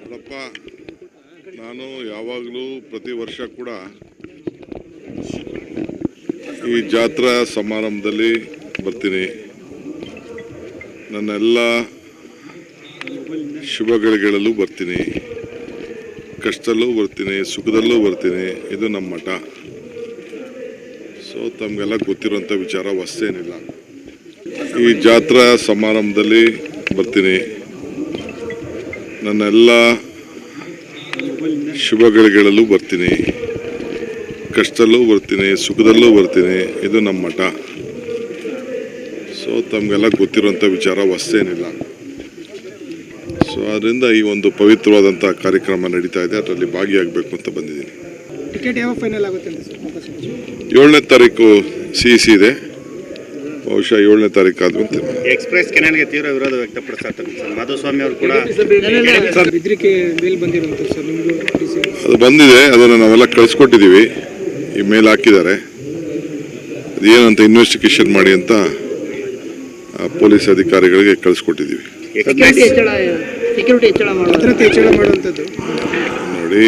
ನೋಡಪ್ಪ ನಾನು ಯಾವಾಗಲೂ ಪ್ರತಿ ವರ್ಷ ಕೂಡ ಈ ಜಾತ್ರಾ ಸಮಾರಂಭದಲ್ಲಿ ಬರ್ತೀನಿ. ನನ್ನೆಲ್ಲ ಶುಭಗಳಿಗೆಳಲು ಬರ್ತೀನಿ. ಕಷ್ಟದಲ್ಲೂ ಬರ್ತೀನಿ, ಸುಖದಲ್ಲೂ ಬರ್ತೀನಿ. ಇದು ನಮ್ಮ ಮಠ ಸೊ ತಮಗೆಲ್ಲ ಗೊತ್ತಿರುವಂಥ ವಿಚಾರ ಹೊಸ್ತೇನಿಲ್ಲ ಈ ಜಾತ್ರಾ ಸಮಾರಂಭದಲ್ಲಿ ಬರ್ತೀನಿ. ನನ್ನೆಲ್ಲ ಶುಭಗಳಿಗೆಗಳಲ್ಲೂ ಬರ್ತೀನಿ. ಕಷ್ಟದಲ್ಲೂ ಬರ್ತೀನಿ ಸುಖದಲ್ಲೂ ಬರ್ತೀನಿ. ಇದು ನಮ್ಮ ಮಠ. ಸೊ ತಮಗೆಲ್ಲ ಗೊತ್ತಿರುವಂಥ ವಿಚಾರ ಹೊಸ್ತೇನಿಲ್ಲ ಸೊ ಅದರಿಂದ ಈ ಒಂದು ಪವಿತ್ರವಾದಂಥ ಕಾರ್ಯಕ್ರಮ ನಡೀತಾ ಇದೆ. ಅದರಲ್ಲಿ ಭಾಗಿಯಾಗಬೇಕು ಅಂತ ಬಂದಿದ್ದೀನಿ. ಏಳನೇ ತಾರೀಕು ಸಿ ಸಿ ಇದೆ. ಬಹುಶಃ ಏಳನೇ ತಾರೀಕು ಆದ್ಮೇಲೆ ಎಕ್ಸ್ಪ್ರೆಸ್ ಕೆನಾಲ್ಗೆ ತೀವ್ರ ವಿರೋಧ ವ್ಯಕ್ತಪಡಿಸ್ತಾರೆ ಮಾಧುಸ್ವಾಮಿ ಅವರು ಕೂಡ ಅದು ಬಂದಿದೆ ಅದನ್ನು ನಾವೆಲ್ಲ ಕಳಿಸ್ಕೊಟ್ಟಿದ್ದೀವಿ ಈ ಮೇಲ್ ಹಾಕಿದ್ದಾರೆ. ಅದೇನಂತ ಇನ್ವೆಸ್ಟಿಗೇಷನ್ ಮಾಡಿ ಅಂತ ಆ, ಪೊಲೀಸ್ ಅಧಿಕಾರಿಗಳಿಗೆ ಕಳಿಸ್ಕೊಟ್ಟಿದ್ದೀವಿ ನೋಡಿ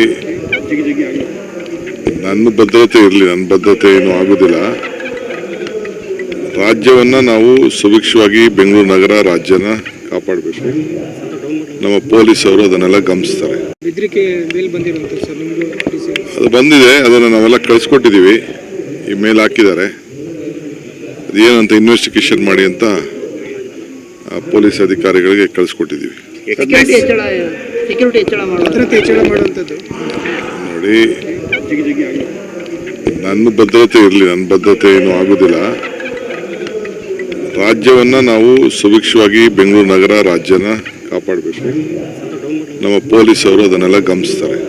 ನನ್ನ ಭದ್ರತೆ ಇರಲಿ ನನ್ನ ಭದ್ರತೆ ಏನು ಆಗೋದಿಲ್ಲ. ರಾಜ್ಯವನ್ನ ನಾವು ಸುಭಿಕ್ಷವಾಗಿ ಬೆಂಗಳೂರು ನಗರ ರಾಜ್ಯನ ಕಾಪಾಡಬೇಕು. ನಮ್ಮ ಪೊಲೀಸವರು ಅದನ್ನೆಲ್ಲ ಗಮನಿಸ್ತಾರೆ. ಅದು ಬಂದಿದೆ ಅದನ್ನು ನಾವೆಲ್ಲ ಕಳಿಸ್ಕೊಟ್ಟಿದ್ದೀವಿ ಈ ಮೇಲ್ ಹಾಕಿದ್ದಾರೆ. ಅದೇನಂತ ಇನ್ವೆಸ್ಟಿಗೇಷನ್ ಮಾಡಿ ಅಂತ ಆ, ಪೊಲೀಸ್ ಅಧಿಕಾರಿಗಳಿಗೆ ಕಳಿಸ್ಕೊಟ್ಟಿದ್ದೀವಿ ನೋಡಿ ನನ್ನ ಭದ್ರತೆ ಇರಲಿ ನನ್ನ ಭದ್ರತೆ ಏನು ಆಗೋದಿಲ್ಲ. ರಾಜ್ಯವನ್ನ ನಾವು ಸುಭಿಕ್ಷವಾಗಿ ಬೆಂಗಳೂರು ನಗರ ರಾಜ್ಯನ ಕಾಪಾಡಬೇಕು. ನಮ್ಮ ಪೊಲೀಸವರು ಅದನ್ನೆಲ್ಲ ಗಮನಿಸ್ತಾರೆ.